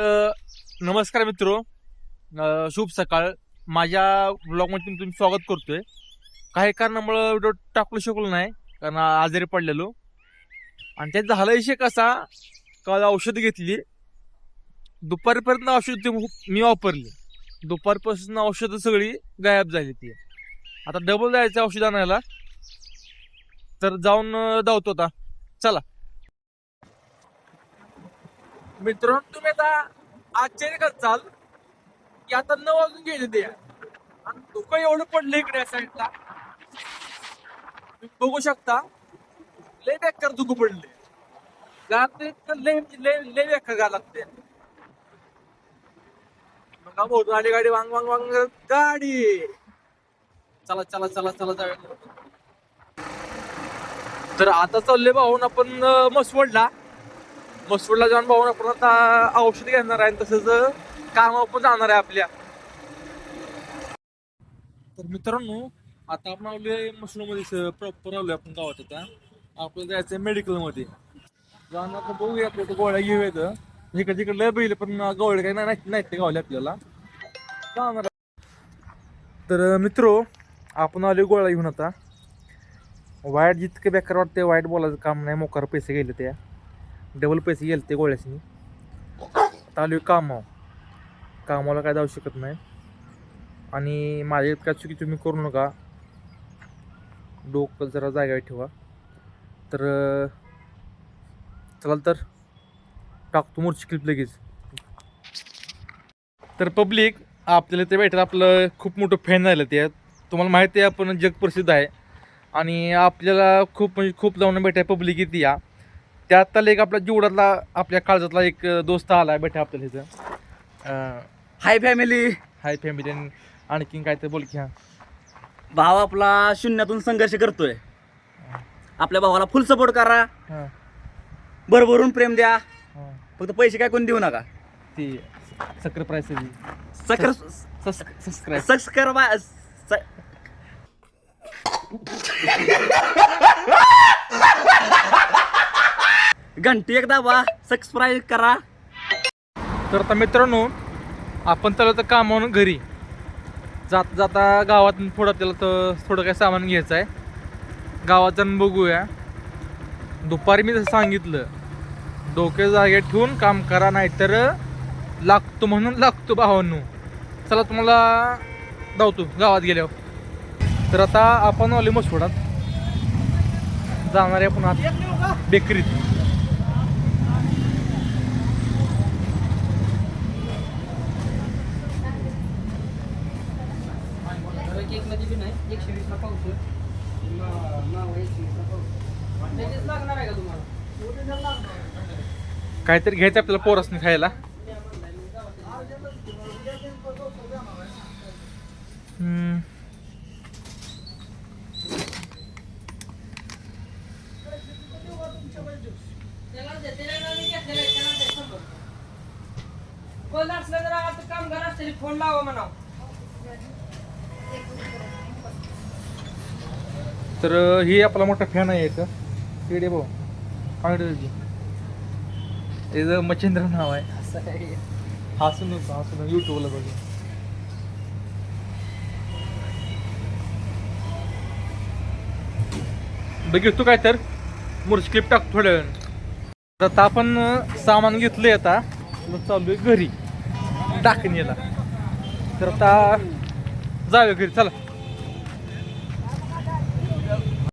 नमस्कार मित्र. शुभ सकाळ. माझ्या ब्लॉगमध्ये तुम्ही स्वागत करतोय. काही कारणामुळं व्हिडिओ टाकू शकलो नाही कारण आजारी पडलेलो. आणि त्यात झाला विषय कसा काल औषध घेतली. दुपारपर्यंत औषध मी वापरली. दुपारपासून औषधं सगळी गायब झाली ती. आता डबल जायचं औषध आणायला. तर जाऊन धावतो आता. चला. मित्रांनो तुम्ही आता आश्चर्य करताल. की आता नऊ वाजून गेले ते. आणि धुकं एवढं पडलं इकडे साईडला तुम्ही बघू शकता लय बेकार धुकं पडले गाते लय लय लय बेकार गा लागते मग का आली गाडी वांग वांग वांग गाडी. चला चला चला चला जाऊया. तर आता चालले भाऊन आपण मसवडला मसूरला जाऊन भाऊन आपण आता औषध घेणार आहे आणि तसंच काम पण जाणार आहे आपल्या. तर मित्रांनो आता आपण आलोय मसूरमध्ये प्रॉपर आलोय आपण गावात आता. आपण जायचंय मेडिकलमध्ये. जाऊन आता बघूया आपल्या गोळ्या घेऊयात इकडे तिकडे लय बैल पण गोळ्या काही नाही नाहीत ते गावले आपल्याला. जाणार आहे. तर मित्रो आपण आलोय गोळ्या घेऊन आता. वाईट जितकं बेकार वाटते वाईट बोलायचं काम नाही मोकार पैसे गेले त्या. डबल पैसे गेले ते गोळ्याशी आता आलो कामाव कामाला काय जाऊ शकत नाही. आणि माझ्या काय चुकी तुम्ही करू नका. डोकं जरा जागा ठेवा. तर चला तर टाकतो मोर्ची क्लिप लगेच. तर पब्लिक आपल्याला ते भेटेल. आपलं खूप मोठं फॅन झालं ते. तुम्हाला माहिती आहे आपण जगप्रसिद्ध आहे. आणि आपल्याला खूप म्हणजे खूप जाऊन भेटाय पब्लिक येते या. त्यात एक आपला जीवडातला आपल्या काळजातला एक दोस्त आला भेटा आपल्याला इथं. हाय फॅमिली हाय फॅमिली आणखीन काय तर बोल की हा. भाव आपला शून्यातून संघर्ष करतोय. आपल्या भावाला फुल सपोर्ट करा. हां. भरभरून प्रेम द्या. हां. फक्त पैसे काय कोण देऊ नका. ती सक्र प्राईस सकर सबस्क्राईब सबस्क्राईब घंटी एकदा बा सबस्क्राईब करा. तर आता मित्रांनो आपण त्याला तर कामावून घरी. जात जाता गावात थोडं आपल्याला तर थोडं काय सामान घ्यायचं आहे. गावात जाऊन बघूया. दुपारी मी तसं सांगितलं डोक्या जागे ठेवून काम करा नाहीतर लागतो म्हणून लागतो भावांनो. चला तुम्हाला धावतो गावात गेल्यावर. तर आता आपण आले मसोडात. जाणार आहे आपण आता. बेकरीत. मध्ये बी नाही एकशे वीसला पाऊस नाव एकशे वीसला पाऊस त्याचेच लागणार आहे का तुम्हाला? काहीतरी घ्यायचं आपल्याला पोरसने खायला. हम्म. कोण असलं तर आता कामगार असतील फोन लावा म्हणा तर ही आपला मोठा फॅन आहे एक. इकडे भाऊ. पांगडे त्याचं मच्छिंद्र नाव आहे. हसू नको हसू नको. युट्यूबला बघ. बघ तू काय तर? मुर्च क्लिप टाक थोड्या वेळ तर आता आपण सामान घेतलंय आता. चालू आहे घरी. टाकणीला. तर आता जाऊया घरी चला.